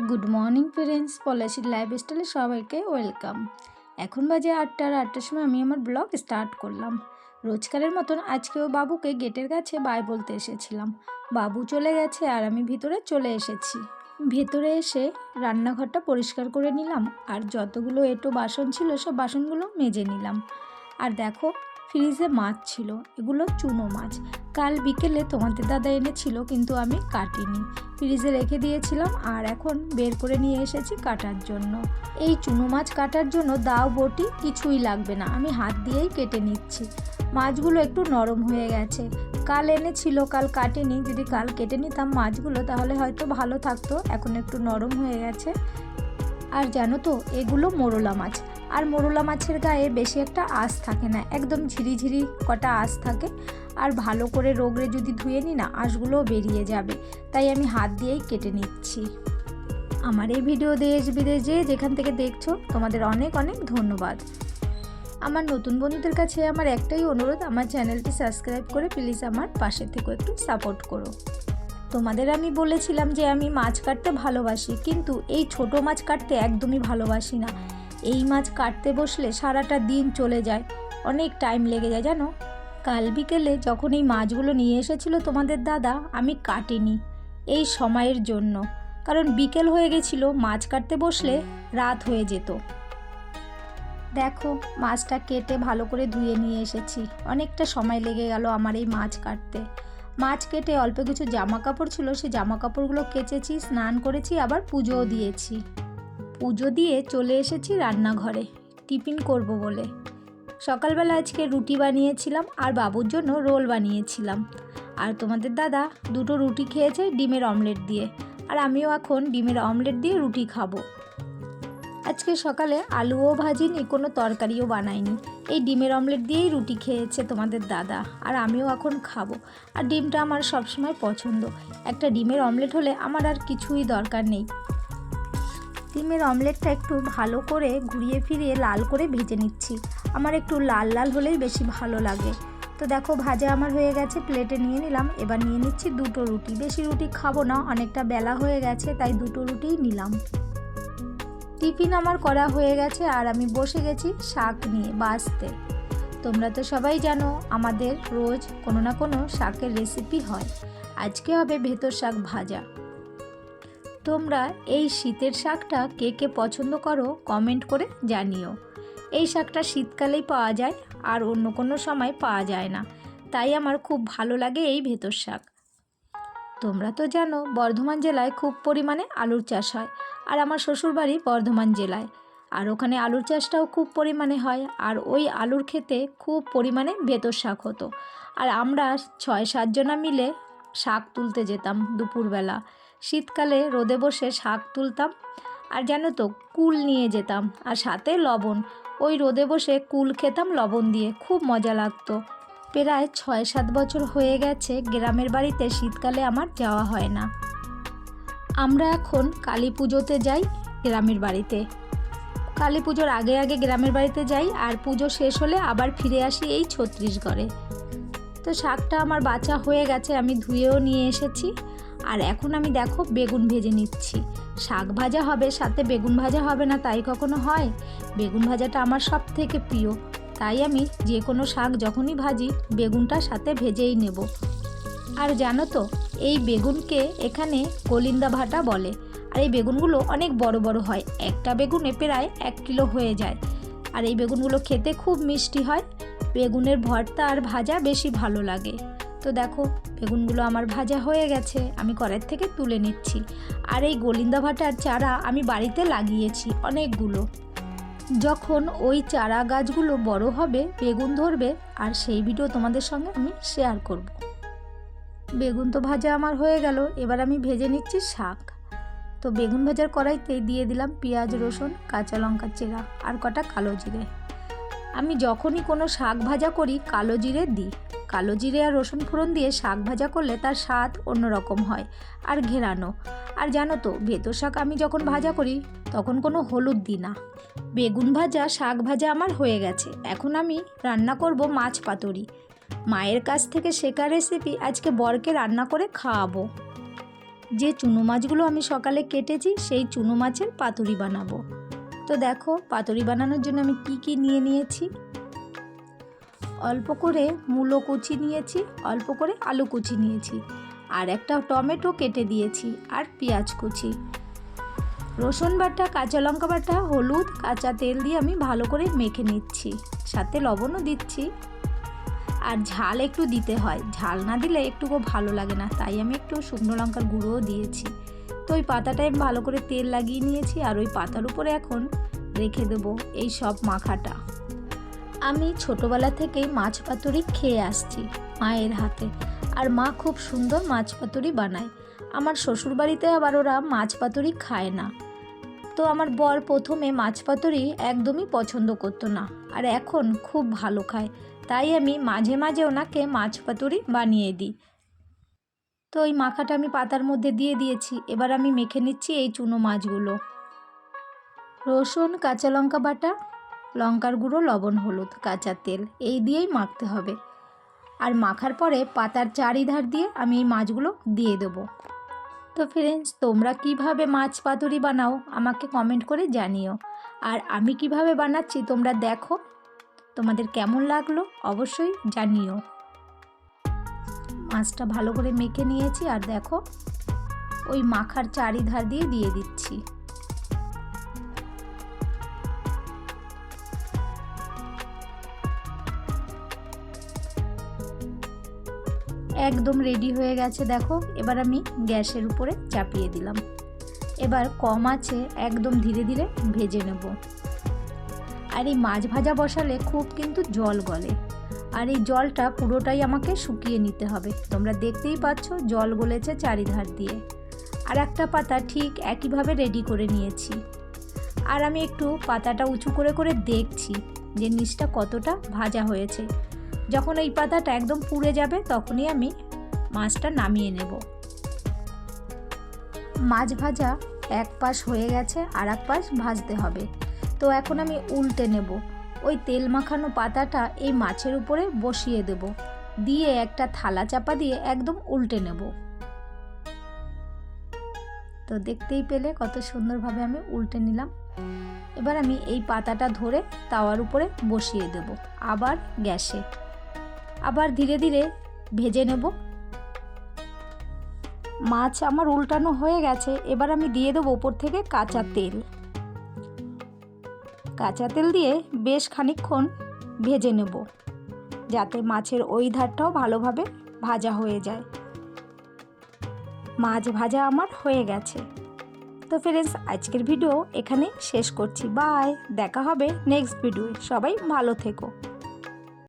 Good morning friends, পলাশির লাইফস্টাইলে সবাইকে ওয়েলকাম। এখন বাজে আটটার আটটার সময় আমি আমার ব্লগ স্টার্ট করলাম। রোজকারের মতন আজকেও বাবুকে গেটের কাছে বাই বলতে এসেছিলাম। বাবু চলে গেছে আর আমি ভিতরে চলে এসেছি। ভেতরে এসে রান্নাঘরটা পরিষ্কার করে নিলাম আর যতগুলো এটো বাসন ছিল সব বাসনগুলো মেজে নিলাম। আর দেখো ফ্রিজে মাছ ছিল, এগুলো চুনো মাছ। কাল বিকেলে তোমাদের দাদা এনেছিল, কিন্তু আমি কাটিনি। ফ্রিজে রেখে দিয়েছিলাম আর এখন বের করে নিয়ে এসেছি কাটার জন্য। এই চুনো মাছ কাটার জন্য দাও বটি, কিছুই লাগবে না। আমি হাত দিয়েই কেটে নিচ্ছি। মাছগুলো একটু নরম হয়ে গেছে। কাল এনেছিল, কাল কাটেনি। যদি কাল কেটে নিতাম মাছগুলো, তাহলে হয়তো ভালো থাকতো। এখন একটু নরম হয়ে গেছে। আর জানো তো, এগুলো মোরলা মাছ। আর মোরলা মাছের গায়ে বেশি একটা আঁশ থাকে না, একদম ঝিরিঝিরি কটা আঁশ থাকে। আর ভালো করে রোগরে যদি ধুয়ে নিই না, আঁশগুলোও বেরিয়ে যাবে। তাই আমি হাত দিয়েই কেটে নিচ্ছি। আমার এই ভিডিও দেশ বিদেশে যেখান থেকে দেখছ, তোমাদের অনেক অনেক ধন্যবাদ। আমার নতুন বন্ধুদের কাছে আমার একটাই অনুরোধ, আমার চ্যানেলটি সাবস্ক্রাইব করে প্লিজ আমার পাশে থেকে একটু সাপোর্ট করো। তোমাদের আমি বলেছিলাম যে আমি মাছ কাটতে ভালোবাসি, কিন্তু এই ছোট মাছ কাটতে একদমই ভালোবাসি না। এই মাছ কাটতে বসলে সারাটা দিন চলে যায়। অনেক টাইম লেগে যায়, জানো? কাল বিকেলে যখন এই মাছগুলো নিয়ে এসেছিল তোমাদের দাদা, আমি কাটিনি এই সময়ের জন্য। কারণ বিকেল হয়ে গেছিল, মাছ কাটতে বসলে রাত হয়ে যেত। দেখো, মাছটা কেটে ভালো করে ধুয়ে নিয়ে এসেছি। অনেকটা সময় লেগে গেল আমার এই মাছ কাটতে। মাছ কেটে অল্প কিছু জামা কাপড় ছিল সেই জামা কাপড়গুলো কেচেছি, স্নান করেছি, আবার পুজোও দিয়েছি। পুজো দিয়ে চলে এসেছি রান্নাঘরে। টিফিন করব বলে। সকালবেলা আজকে রুটি বানিয়েছিলাম আর বাবুর জন্য রোল বানিয়েছিলাম। আর তোমাদের দাদা দুটো রুটি খেয়েছে ডিমের অমলেট দিয়ে। আর আমিও এখন ডিমের অমলেট দিয়ে রুটি খাব। আজকে সকালে আলুও ভাজিনি, কোনো তরকারিও বানাইনি। এই ডিমের অমলেট দিয়েই রুটি খেয়েছে তোমাদের দাদা। আর আমিও এখন খাব। আর ডিমটা আমার সবসময় পছন্দ। একটা ডিমের অমলেট হলে আমার আর কিছুই দরকার নেই। ডিমের অমলেটটা একটু ভালো করে ঘুরিয়ে ফিরিয়ে লাল করে ভেজে নিচ্ছি। আমার একটু লাল লাল হলেই বেশি ভালো লাগে। তো দেখো, ভাজা আমার হয়ে গেছে, প্লেটে নিয়ে নিলাম। এবার নিয়ে নিচ্ছি দুটো রুটি। বেশি রুটি খাব না, অনেকটা বেলা হয়ে গেছে, তাই দুটো রুটিই নিলাম। টিফিন আমার করা হয়ে গেছে আর আমি বসে গেছি শাক নিয়ে বাঁচতে। তোমরা তো সবাই জানো, আমাদের রোজ কোনো না কোনো শাকের রেসিপি হয়। আজকে হবে ভেতর শাক ভাজা। তোমরা এই শীতের শাকটা কে কে পছন্দ করো কমেন্ট করে জানিও। এই শাকটা শীতকালেই পাওয়া যায় আর অন্য কোনো সময় পাওয়া যায় না। তাই আমার খুব ভালো লাগে এই ভেতর শাক। তোমরা তো জানো বর্ধমান জেলায় খুব পরিমাণে আলুর চাষ হয় আর আমার শ্বশুরবাড়ি বর্ধমান জেলায়। আর ওখানে আলুর চাষটাও খুব পরিমাণে হয় আর ওই আলুর খেতে খুব পরিমাণে ভেতর শাক হতো। আর আমরা ছয় সাতজনা মিলে শাক তুলতে যেতাম দুপুরবেলা। শীতকালে রোদে বসে শাক তুলতাম, আর জানো তো, কুল নিয়ে যেতাম, আর সাথে লবণ। ওই রোদে বসে কুল খেতাম লবণ দিয়ে, খুব মজা লাগতো। প্রায় ছয় সাত বছর হয়ে গেছে গ্রামের বাড়িতে শীতকালে আমার যাওয়া হয় না। আমরা এখন কালী পুজোতে যাই গ্রামের বাড়িতে। কালী পুজোর আগে আগে গ্রামের বাড়িতে যাই, আর পুজো শেষ হলে আবার ফিরে আসি এই ছত্রিশগড়ে তো শাকটা আমার বাঁচা হয়ে গেছে, আমি ধুয়েও নিয়ে এসেছি। আর এখন আমি দেখো বেগুন ভেজে নিচ্ছি। শাক ভাজা হবে, সাথে বেগুন ভাজা হবে না তাই কখনো হয়? বেগুন ভাজাটা আমার সব থেকে প্রিয়। তাই আমি যে কোনো শাক যখনই ভাজি, বেগুনটা সাথে ভেজেই নেব। আর জানো তো, এই বেগুনকে এখানে কলিন্দা ভাটা বলে। আর এই বেগুনগুলো অনেক বড় বড় হয়। একটা বেগুনে প্রায় এক কিলো হয়ে যায়। আর এই বেগুনগুলো খেতে খুব মিষ্টি হয়। বেগুনের ভর্তা আর ভাজা বেশি ভালো লাগে। তো দেখো, বেগুনগুলো আমার ভাজা হয়ে গেছে, আমি কড়াই থেকে তুলে নিচ্ছি। আর এই গোলিন্দা ভাটার চারা আমি বাড়িতে লাগিয়েছি অনেকগুলো। যখন ওই চারা গাছগুলো বড় হবে, বেগুন ধরবে, আর সেই ভিডিও তোমাদের সঙ্গে আমি শেয়ার করব। বেগুন তো ভাজা আমার হয়ে গেল, এবার আমি ভেজে নিচ্ছি শাক। তো বেগুন ভাজার কড়াইতে দিয়ে দিলাম পেঁয়াজ, রসুন, কাঁচা লঙ্কা চেরা আর কটা কালো জিরে। আমি যখনই কোনো শাক ভাজা করি, কালো জিরে দিই। কালো জিরে আর রসুন ফোড়ন দিয়ে শাক ভাজা করলে তার স্বাদ অন্যরকম হয় আর ঘেরানো। আর জানো তো ভেতর শাক আমি যখন ভাজা করি, তখন কোনো হলুদ দিই না। বেগুন ভাজা, শাক ভাজা আমার হয়ে গেছে। এখন আমি রান্না করব মাছ পাতুরি। মায়ের কাছ থেকে শেখা রেসিপি আজকে বরকে রান্না করে খাওয়াবো। যে চুনো মাছগুলো আমি সকালে কেটেছি, সেই চুনো মাছের পাতুরি বানাবো। তো দেখো, পাতুরি বানানোর জন্য আমি কি কি নিয়ে নিয়েছি? অল্প করে মূলো কুচি নিয়েছি, অল্প করে আলু কুচি নিয়েছি আর একটা টমেটো কেটে দিয়েছি আর পেঁয়াজ কুচি। রসুন বাটা, কাঁচা লঙ্কা বাটা, হলুদ, কাঁচা তেল দিয়ে আমি ভালো করে মেখে নিচ্ছি, সাথে লবণও দিচ্ছি। আর ঝাল একটু দিতে হয়, ঝাল না দিলে একটুকু ভালো লাগে না, তাই আমি একটু শুকনো লঙ্কার গুঁড়োও দিয়েছি। তো ওই পাতাটায় আমি ভালো করে তেল লাগিয়ে নিয়েছি আর ওই পাতার উপরে এখন রেখে দেবো এই সব মাখাটা। আমি ছোটোবেলা থেকেই মাছ পাতুরি খেয়ে আসছি মায়ের হাতে। আর মা খুব সুন্দর মাছ পাতুরি বানায়। আমার শ্বশুরবাড়িতে আবার ওরা মাছ পাতুরি খায় না। তো আমার বর প্রথমে মাছ পাতুরি একদমই পছন্দ করতো না আর এখন খুব ভালো খায়। তাই আমি মাঝে মাঝে ওনাকে মাছ পাতুরি বানিয়ে দিই। তো ওই মাখাটা আমি পাতার মধ্যে দিয়ে দিয়েছি। এবার আমি মেখে নিচ্ছি এই চুনো মাছগুলো। রসুন, কাঁচা লঙ্কা বাটা লঙ্কার গুঁড়ো, লবণ, হলুদ, কাঁচা তেল, এই দিয়েই মাখতে হবে। আর মাখার পরে পাতার চারিধার দিয়ে আমি এই মাছগুলো দিয়ে দেবো। তো ফ্রেন্ডস তোমরা কীভাবে মাছ পাতুরি বানাও আমাকে কমেন্ট করে জানিও। আর আমি কীভাবে বানাচ্ছি তোমরা দেখো। তোমাদের কেমন লাগল অবশ্যই জানিও। মাছটা ভালো করে মেখে নিয়েছি আর দেখো, ওই মাখার চারিধার দিয়ে দিয়ে দিচ্ছি। একদম রেডি হয়ে গেছে, দেখো। এবার আমি গ্যাসের উপরে চাপিয়ে দিলাম। এবার কম আছে, একদম ধীরে ধীরে ভেজে নেব। আর এই মাছ ভাজা বসালে খুব কিন্তু জল গলে। আর এই জলটা পুরোটাই আমাকে শুকিয়ে নিতে হবে। তোমরা দেখতেই পাচ্ছ, জল গলেছে চারিধার দিয়ে। আর একটা পাতা ঠিক একইভাবে রেডি করে নিয়েছি। আর আমি একটু পাতাটা উঁচু করে করে দেখছি যে নিচটা কতটা ভাজা হয়েছে। যখন এই পাতাটা একদম পুড়ে যাবে, তখনই আমি মাছটা নামিয়ে নেব। মাছ ভাজা এক পাশ হয়ে গেছে আর এক পাশ ভাজতে হবে। তো এখন আমি উল্টে নেব। ওই তেল মাখানো পাতাটা এই মাছের উপরে বসিয়ে দেব। দিয়ে একটা থালা চাপা দিয়ে একদম উল্টে নেব। তো দেখতেই পেলে কত সুন্দরভাবে আমি উল্টে নিলাম। এবার আমি এই পাতাটা ধরে তাওয়ার উপরে বসিয়ে দেব, আবার গ্যাসে। আবার ধীরে ধীরে ভেজে নেব। মাছ আমার উল্টানো হয়ে গেছে, এবার আমি দিয়ে দেবো ওপর থেকে কাঁচা তেল। কাঁচা তেল দিয়ে বেশ খানিকক্ষণ ভেজে নেব, যাতে মাছের ওই ধারটাও ভালোভাবে ভাজা হয়ে যায়। মাছ ভাজা আমার হয়ে গেছে। তো ফ্রেন্ডস আজকের ভিডিও এখানে শেষ করছি। বাই দেখা হবে নেক্সট ভিডিও সবাই ভালো থেকো।